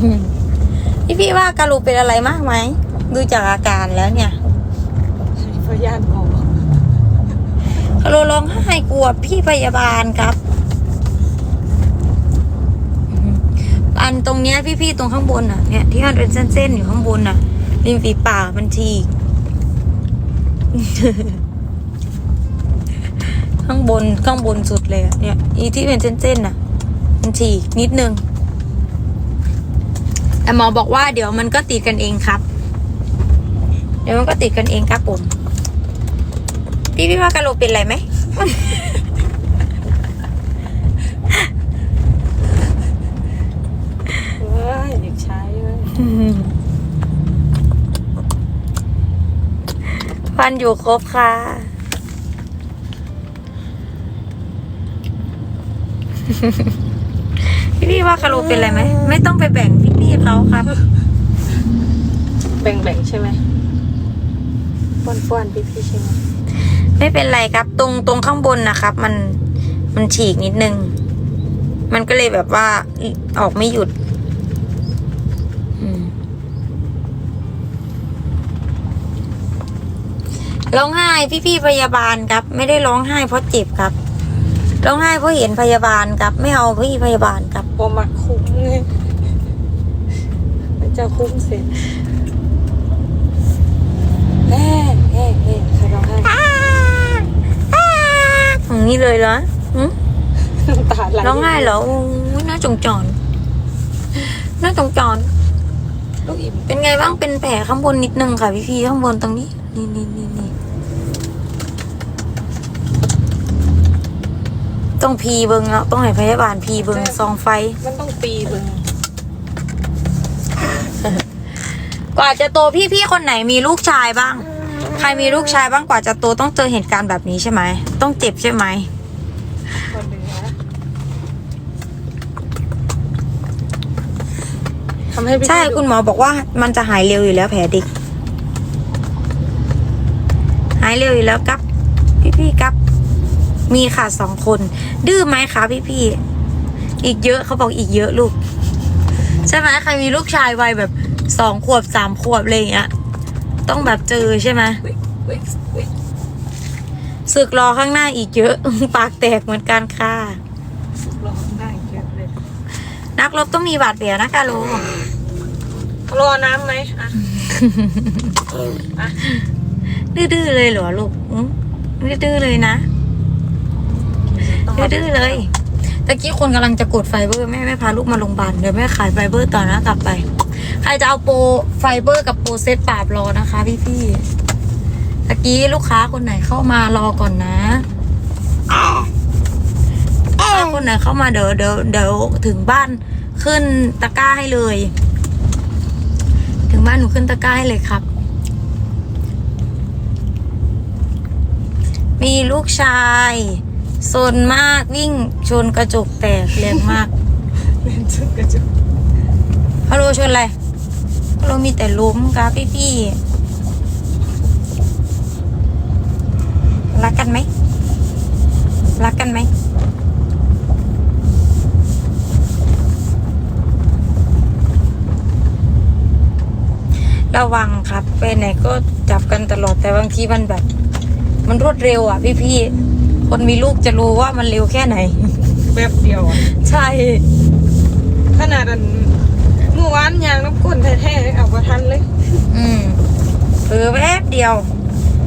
พี่พี่ว่ากาลูเป็นอะไรมากไหม ดูจากอาการแล้วเนี่ยพยานพอกาลูร้องไห้กลัวพี่พยาบาลครับ อันตรงเนี้ยพี่ๆตรงข้างบนอะเนี่ยที่มันเป็นเส้นๆอยู่ข้างบนอะริมฝีปากมันฉีกข้างบนข้างบนสุดเลยอะเนี่ยอีที่เป็นเส้นๆน่ะ มันฉีกนิดนึง แต่หมอบอกว่าเดี๋ยวมันก็ติดกันเองครับ เดี๋ยวมันก็ติดกันเองครับผม พี่พี่ว่ากะโหลกเป็นอะไรไหมเฮ้ยเด็กชายเลยฟันอยู่ครบค่ะ พี่พี่ว่ากะโหลกเป็นอะไรไหมไม่ต้องไปแบ่งพี่พี่ๆเขาครับ แบ่งๆใช่ไหมป้อนๆพี่ๆใช่ไหมไม่เป็นไรครับ ตรงตรงข้างบนนะครับ มันมันฉีกนิดนึง มันก็เลยแบบว่าออกไม่หยุดอืมร้องไห้พี่ๆพยาบาลครับ ไม่ได้ร้องไห้เพราะเจ็บครับ ร้องไห้เพราะเห็นพยาบาลครับ ไม่เอาพี่พยาบาลครับพอมาคุ้มไงมันจะคุ้มเสร็จแฮ่แฮ่แฮ่ใครร้องไห้อย่างนี้เลยเหรอหืม น้ำตาไหลร้องไห้เหรอโอ้ยน่าจงจอนน่าจงจอน ลูกอิ่ม เป็นไงบ้าง เป็นแผลข้างบนนิดนึงค่ะพี่พีข้างบนตรงนี้ นี่นี่นี่นี่ ต้องพีเบิงแล้วต้องให้พยาบาลพีเบิงซองไฟ มันต้องปีเบึงกว่าจะโตพี่พี่คนไหนมีลูกชายบ้าง ใครมีลูกชายบ้างกว่าจะโตต้องเจอเหตุการณ์แบบนี้ใช่ไหม ต้องเจ็บใช่ไหม คนหนึ่งนะทำให้พี่ใช่ดูคุณหมอบอกว่ามันจะหายเร็วอยู่แล้วแผลเด็ก หายเร็วอยู่แล้วครับ พี่พี่ๆครับ มีค่ะสองคน ดื้อไหมคะพี่พี่ๆอีกเยอะเขาบอกอีกเยอะลูก ใช่ไหมใครมีลูกชายวัยแบบสองขวบสามขวบอะไรอย่างเงี้ยต้องแบบเจอใช่ไหมเฮ้ยเฮ้ยเฮ้ยศึกรอข้างหน้าอีกเยอะ ปากแตกเหมือนกันค่ะร้องได้เยอะเลยนักรบต้องมีบาดแผลนะกาโลรอน้ำไหมอะดื้อๆเลยเหรอลูกอืมดื้อๆเลยนะต้องมา ดื้อๆเลย ตะกี้คนกำลังจะกดไฟเบอร์แม่แม่พาลูกมาโรงพยาบาลเดี๋ยวแม่ขายไฟเบอร์ต่อนะกลับไป ใครจะเอาโปรไฟเบอร์กับโปรเซตปราบรอนะคะ พี่พี่ๆตะกี้ลูกค้าคนไหนเข้ามารอก่อนนะถ้าคนไหนเข้ามาเดี๋ยวเดี๋ยวเดี๋ยวถึงบ้านขึ้นตะกร้าให้เลย ถึงบ้านหนูขึ้นตะกร้าให้เลยครับมีลูกชาย ซนมากวิ่งชนกระจกแตกแรงมากเล่นชุดกระจกฮัลโหลชนอะไรฮัลโหลมีแต่ล้มครับพี่พี่ๆรักกันไหมรักกันไหมระวังครับ ไปไหนก็จับกันตลอดแต่บางทีมันแบบ มันรวดเร็วอะพี่พี่ๆ คนมีลูกจะรู้ว่ามันเร็วแค่ไหนแป๊บเดียวอะใช่ ขนาดอันเมื่อวานยางน้ำก้นแท้ๆเอาประทันเลย อืมเออแป๊บเดียว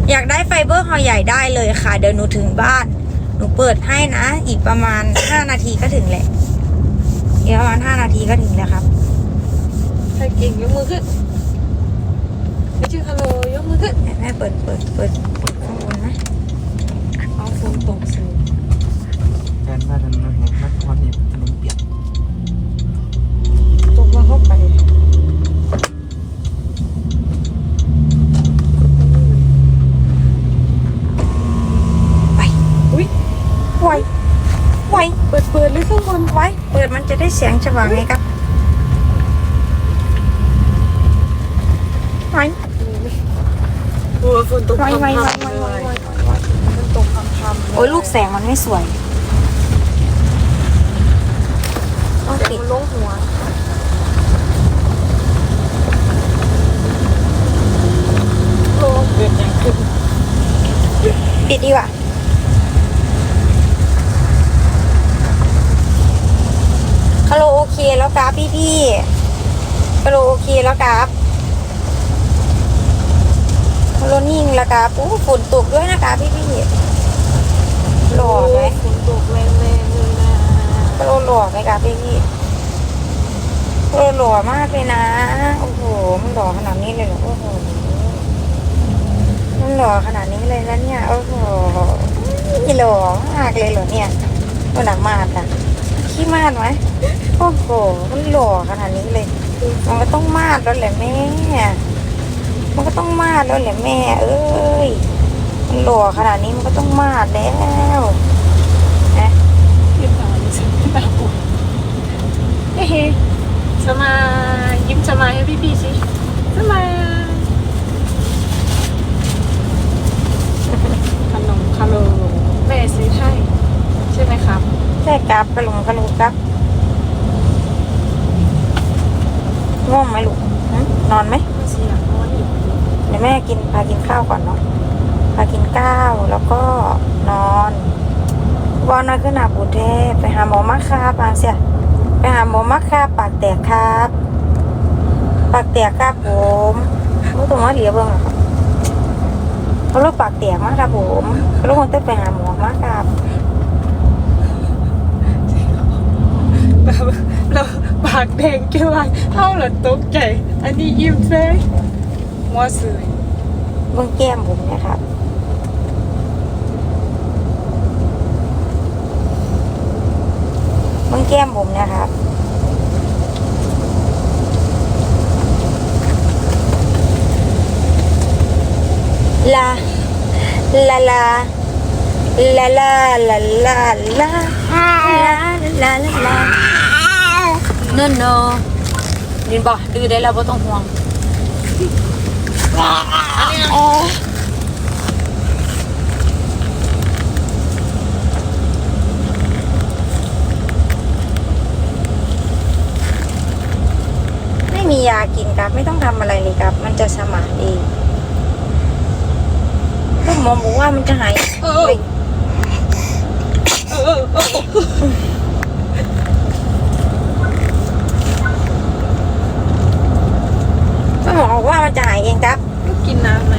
อยากได้ไฟเบอร์ห่อใหญ่ได้เลยค่ะ เดี๋ยวหนูถึงบ้าน หนูเปิดให้นะ อีกประมาณห้านาทีก็ถึงแหละอีกประมาณห้านาทีก็ถึงแล้วครับ ใครเก่งยกมือขึ้นไม่ชื่อฮัลโหลยกมือขึ้น แม่แม่เปิดเปิดเปิดเปิดข้างบนนะ เอาฝน ตกสูงแฟนบ้านนั้นแห่งนักคอนเนี่ยถนนเปียกตกมาเข้าไปไปอุ้ยไวไวเปิดเปิดเลยข้างบนไวเปิดมันจะได้เสียงฉบังไงครับไวโอ้ยฝนตกไวไวไว โอ้ยลูกแสงมันไม่สวยต้องปิดลงหัวปิดดีกว่าฮัลโหลโอเคแล้วครับพี่พี่ฮัลโหลโอเคแล้วครับฮัลโหลนิ่งแล้วครับอู้ฝนตกด้วยนะคะพี่พี่ หล่อไหมฝนตกแรงๆเลยนะฮัลโหลหล่อไหมครับพี่พี่ฮัลโหลหล่อมากเลยนะ โอ้โห มันหล่อขนาดนี้เลยเหรอโอ้โห มันหล่อขนาดนี้เลยแล้วเนี่ย โอ้โหนี่หล่อมากเลยเหรอเนี่ยมันหนักมาดนะขี้มาดไหมโอ้โห มันหล่อขนาดนี้เลย มันก็ต้องมาดแล้วแหละแม่ มันก็ต้องมาดแล้วแหละแม่ เอ้ยมัน หล่อขนาดนี้มันก็ต้องมาดแล้วนะยิ้มตาดิฉันตาปูเฮ้ยสมายิ้มสมาให้พี่ๆสิสมาขนมคาโลแม่ซื้อให้ใช่ไหมครับใช่ครับกระหลงกระลูครับง่วงไหมลูกนอนไหมนอนอยู่เดี๋ยวแม่กินพากินข้าวก่อนเนาะ พากินข้าวแล้วก็นอนวอนน้อยขึ้นหนาปูเทพไปหาหมอมาครับบางเสียไปหาหมอมาครับปากแตกครับ ปากแตกครับผมรู้ตัวว่าเหลียเบิ้งเหรอครับเขาลูกปากแตกมากครับผมลูกคนเต้นไปหาหมอมาครับแบบเราปากแดงแค่ว่าเท่าหรอตกใจ อันนี้ยิ้มเฟ้ยมัวสื่อเบิ้งแก้มผมเนะครับ เบิ้งแก้มผมนะครับลาลาลาลาลาลาลาลาลาลาลาโนโนดินบอกดื้อได้แล้วไม่ต้องห่วง ม่มียากินครับ ไม่ต้องทำอะไรเลยครับ มันจะสมานเองก็หมอบอกว่ามันจะหายเออ เฮ้ย เออเออ ก็หมอบอกว่ามันจะหายเองครับ ลูกกินน้ำไหม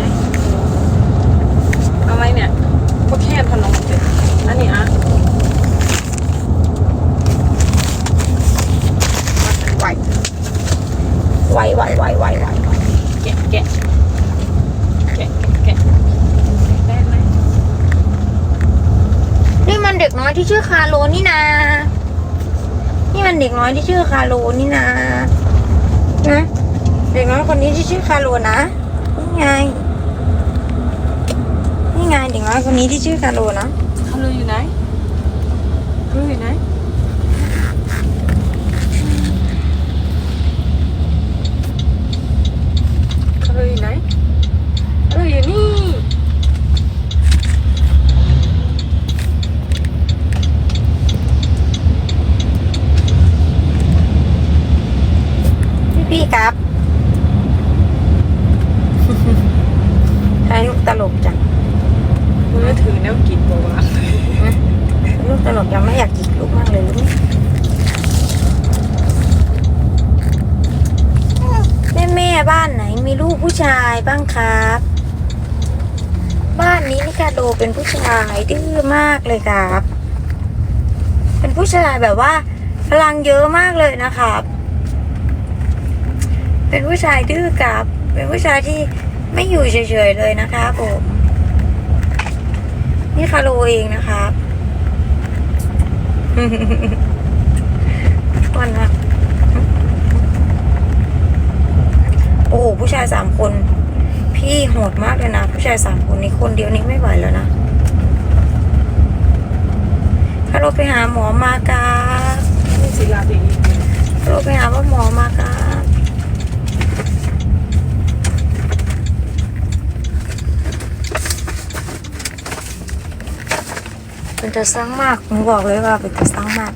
เอาไหมเนี่ยพวกแค่ขนมเสร็จอันนี้อะ ไหวไหวไหวไหวไหวไหว แกะแกะแกะแกะได้ไหม็กน้อยที่ชื่อคาโรนี่นานี่มันเด็กน้อยที่ชื่อคาโรนี่นานะเด็กน้อยคนนี้ที่ชื่อคาโรนะนี่ไงนี่ไงเด็กน้อยคนนี้ที่ชื่อคาโรนะเขารู้อยู่ไหนเขารู้อยู่ไหนเขารู้อยู่ไหนเขารู้อยู่นี่ พี่พี่ครับ ใครลูกตลกจัง มือถือแนวกินบอกว่า ลูกตลกยังไม่อยากจิกลูกมากเลยลูกแม่แม่บ้านไหนมีลูก ผู้ชายบ้างครับ บ้านนี้นี่คาโดเป็นผู้ชายดื้อมากเลยครับ เป็นผู้ชายแบบว่าพลังเยอะมากเลยนะครับ เป็นผู้ชายดื้อกับ เป็นผู้ชายที่ไม่อยู่เฉยๆเลยนะครับผมนี่คาโดเองนะครับวันนะ อ้โหผู้ชายสามคน พี่โหดมากเลยนะ ผู้ชายสามคนนี้คนเดียวนี้ไม่ไหวแล้วนะถ้าเราไปหาหมอมาครับนี่ศิลาดีถ้าเราไปหาว่าหมอมาครับเป็นจะสร้างมากผมบอกเลยว่าเป็นจะสร้างมาก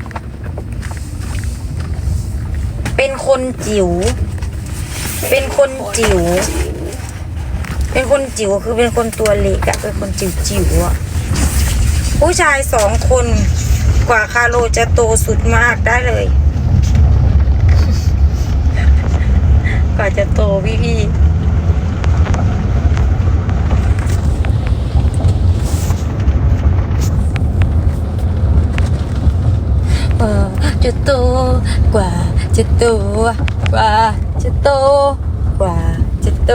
เป็นคนจิ๋ว เป็นคนจิ๋ว เป็นคนจิ๋วคือเป็นคนตัวเล็กอะเป็นคนจิ๋วจิ๋วอะผู้ชายสองคนกว่าคาโลจะโตสุดมากได้เลย กว่าจะโตพี่พี่เออจะโตกว่า จะโตกว่าจะโตกว่าจะโต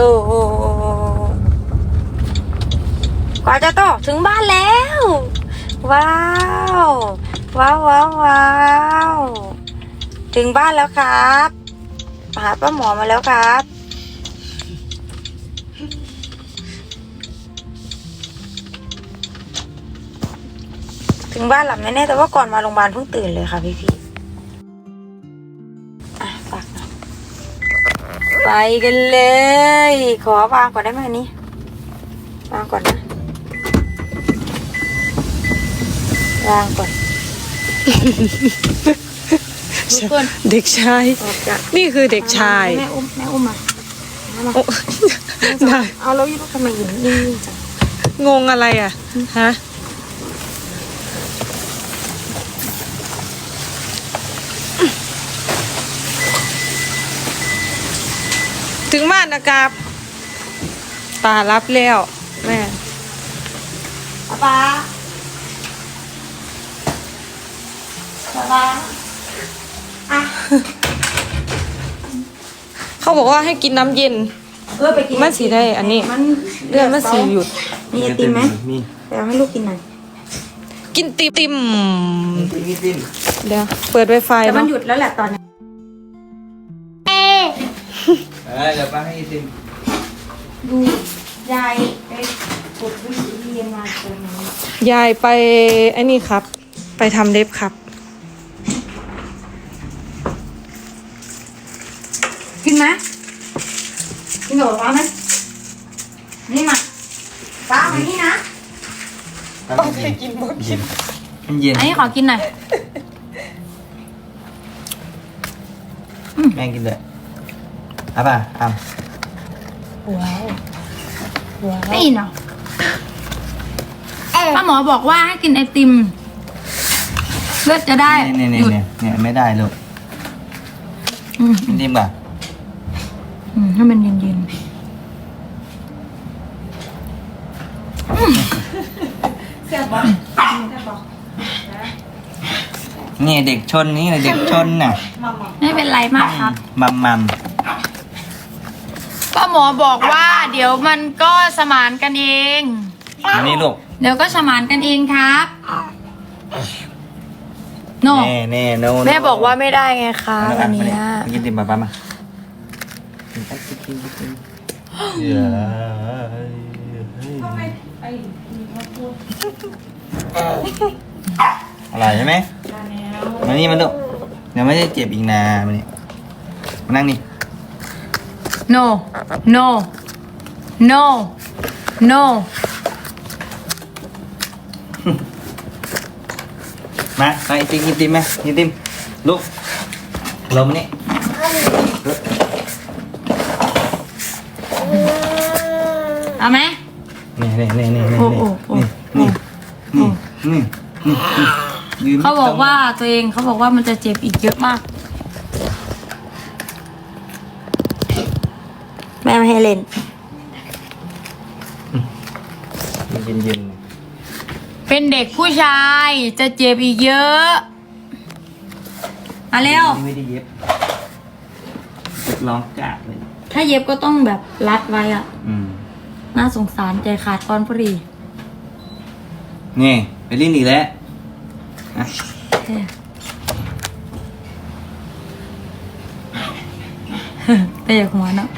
กว่าจะโตถึงบ้านแล้ว ว้าว ว้าวว้าวว้าวถึงบ้านแล้วครับหาป้าหมอมาแล้วครับถึงบ้านหลับแน่ๆแต่ว่าก่อนมาโรงพยาบาลเพิ่งตื่นเลยค่ะพี่พี่ กันเลย ขอวางก่อนได้ไหมอันนี้วางก่อนนะวางก่อนทุกคนเด็กชาย ออกจากนี่คือเด็กชาย แม่อุ้มแม่อุ้มมามามาโอ้ ได้ เอาแล้วยี่ลูกทำไมอยู่นิ่งๆจังงงอะไรอะ ฮะ ถึงบ้านนะครับตารับแล้วแม่ป๊าป๊าป๊าป๊าอะเขาบอกว่าให้กินน้ำเย็น เออไปกินมันสีได้ อันนี้มันเลือดมันสีหยุด มีไอติมไหมมีไปเอาให้ลูกกินหน่อย กินติมติม มีมีติ้มเดี๋ยว เปิดไวไฟแต่มันเนาะหยุดแล้วแหละตอนนี้ อเดี๋ยวป้าให้ติ้มดูยายไปกดวิธีเรียนมาตรงนี้ยายไปไอ้นี่ครับ ไปทำเล็บครับ กินไหมกินกับป๊าไหมนี่มาป๊าเอามานี่นะโอเคกินบ่กินมันเย็นอันนี้ขอกินหน่อย แม่งกินเลย อะป่ะอะว้าวว้าวไม่อินเหรอป้าหมอบอกว่าให้กินไอติม เลือดจะได้เนี่ยเนี่ยหยุดเนี่ยเนี่ยไม่ได้ลูกอืมกินติ้มป่ะอืมให้มันเย็นๆเสียบอลนี่เด็กชนนี่เด็กชนน่ะไม่เป็นไรมากครับ มัมมัม ป้าหมอบอกว่าเดี๋ยวมันก็สมานกันเอง อันนี้ลูกเดี๋ยวก็สมานกันเองครับโนแน่แน่โนแม่บอกว่าไม่ได้ไงคะเอาวัละนเนี้ยมากินติ้มป่ะป้ามากินไปกินกินกินกินเย้อร่อยใช่ไหมมานี่มาลูกเดี๋ยวไม่ได้เจ็บอีกนามานี่มานั่งนี่ โนโนโนโนมาไปกินกินติมไหมกินติมลูกลงมานี่เอาไหมนี่นี่นี่นี่นี่โอ้โอ้โอ้นี่นี่นี่นี่ยืนเขาบอกว่าตัวเองเขาบอกว่ามันจะเจ็บอีกเยอะมาก แม่ไม่ให้ เล่น เย็นเย็นเป็นเด็กผู้ชายจะเจ็บอีกเยอะ มาเร็ว ไม่ได้เย็บร้องกากเลย ถ้าเย็บก็ต้องแบบรัดไว้อะอืม น่าสงสารใจขาดก้อนพอดีนี่ไปลิ้นอีกแล้วนะแต่อย่าหัวเนาะ